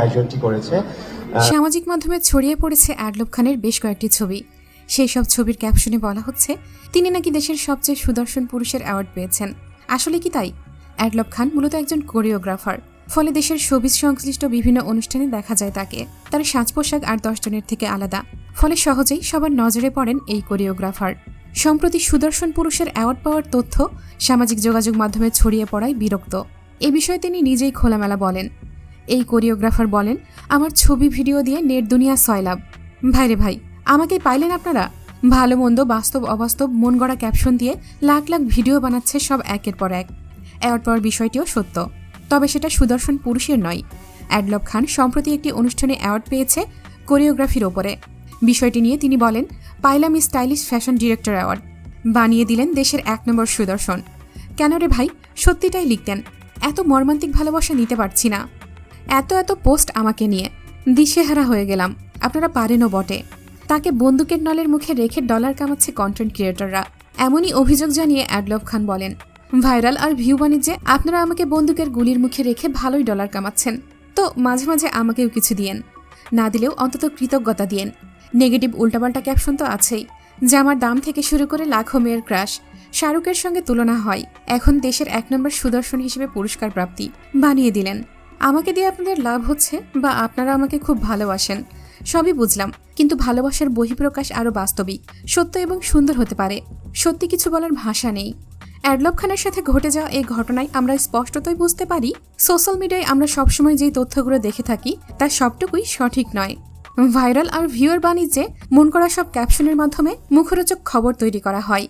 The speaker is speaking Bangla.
আয়োজনটি করেছে সামাজিক মাধ্যমে ছড়িয়ে পড়েছে অ্যাডলব খানের বেশ কয়েকটি ছবি। সেই সব ছবির ক্যাপশনে বলা হচ্ছে, তিনি নাকি দেশের সবচেয়ে সুদর্শন পুরুষের অ্যাওয়ার্ড পেয়েছেন। আসলে কি তাই? অ্যাডলব খান মূলত একজন কোরিওগ্রাফার ফলে দেশের সবিজ সংশ্লিষ্ট বিভিন্ন অনুষ্ঠানে দেখা যায় তাকে। তার সাজ পোশাক আর দশজনের থেকে আলাদা। ফলে সহজেই সবার নজরে পড়েন এই কোরিওগ্রাফার সম্প্রতি সুদর্শন পুরুষের অ্যাওয়ার্ড পাওয়ার তথ্য সামাজিক যোগাযোগ মাধ্যমে ছড়িয়ে পড়ায় বিরক্ত। এ বিষয়ে তিনি নিজেই খোলামেলা বলেন। এই কোরিওগ্রাফার বলেন, আমার ছবি ভিডিও দিয়ে নেট দুনিয়া সয়লাভ ভাইরে ভাই, আমাকে পাইলেন আপনারা? ভালো, মন্দ, বাস্তব, অবাস্তব, মন গড়া ক্যাপশন দিয়ে লাখ লাখ ভিডিও বানাচ্ছে সব একের পর এক। পাওয়ার বিষয়টিও সত্য। তবে সেটা সুদর্শন পুরুষের নয়। অ্যাডলব খান সম্প্রতি একটি অনুষ্ঠানে অ্যাওয়ার্ড পেয়েছে কোরিওগ্রাফির ওপরে। বিষয়টি নিয়ে তিনি বলেন, পাইলাম স্টাইলিশ ফ্যাশন ডিরেক্টর অ্যাওয়ার্ড। বানিয়ে দিলেন দেশের এক নম্বর সুদর্শন। কেন রে ভাই? সত্যিটাই লিখতেন। এত মর্মান্তিক ভালোবাসা নিতে পারছি না। এত এত পোস্ট আমাকে নিয়ে। দিশেহারা হয়ে গেলাম। আপনারা পারেনও বটে। তাকে বন্দুকের নলের মুখে রেখে ডলার কামাচ্ছে কন্টেন্ট ক্রিয়েটররা এমনই অভিযোগ জানিয়ে অ্যাডলব খান বলেন, ভাইরাল আর ভিউ বাণিজ্যে আপনারা আমাকে বন্দুকের গুলির মুখে রেখে ভালোই ডলার কামাচ্ছেন। তো মাঝে মাঝে আমাকেও কিছু দিয়েন। না দিলেও অন্তত কৃতজ্ঞতা দিয়েন। নেগেটিভ উল্টাপাল্টা ক্যাপশন তো আছেই। জামার দাম থেকে শুরু করে লাখো মেয়ের ক্রাশ শাহরুখের সঙ্গে তুলনা হয়। এখন দেশের এক নম্বর সুদর্শন হিসেবে পুরস্কার প্রাপ্তি বানিয়ে দিলেন। আমাকে দিয়ে আপনাদের লাভ হচ্ছে বা আপনারা আমাকে খুব ভালোবাসেন, সবই বুঝলাম। কিন্তু ভালোবাসার বহিঃপ্রকাশ আরও বাস্তবিক, সত্য এবং সুন্দর হতে পারে। সত্যি কিছু বলার ভাষা নেই। অ্যাডলব খানের সাথে ঘটে যাওয়া এই ঘটনায় আমরা স্পষ্টতই বুঝতে পারি, সোশ্যাল মিডিয়ায় আমরা সবসময় যেই তথ্যগুলো দেখে থাকি তার সবটুকুই সঠিক নয়। ভাইরাল আর ভিউয়ার বাণিজ্যে মন করা সব ক্যাপশনের মাধ্যমে মুখরোচক খবর তৈরি করা হয়।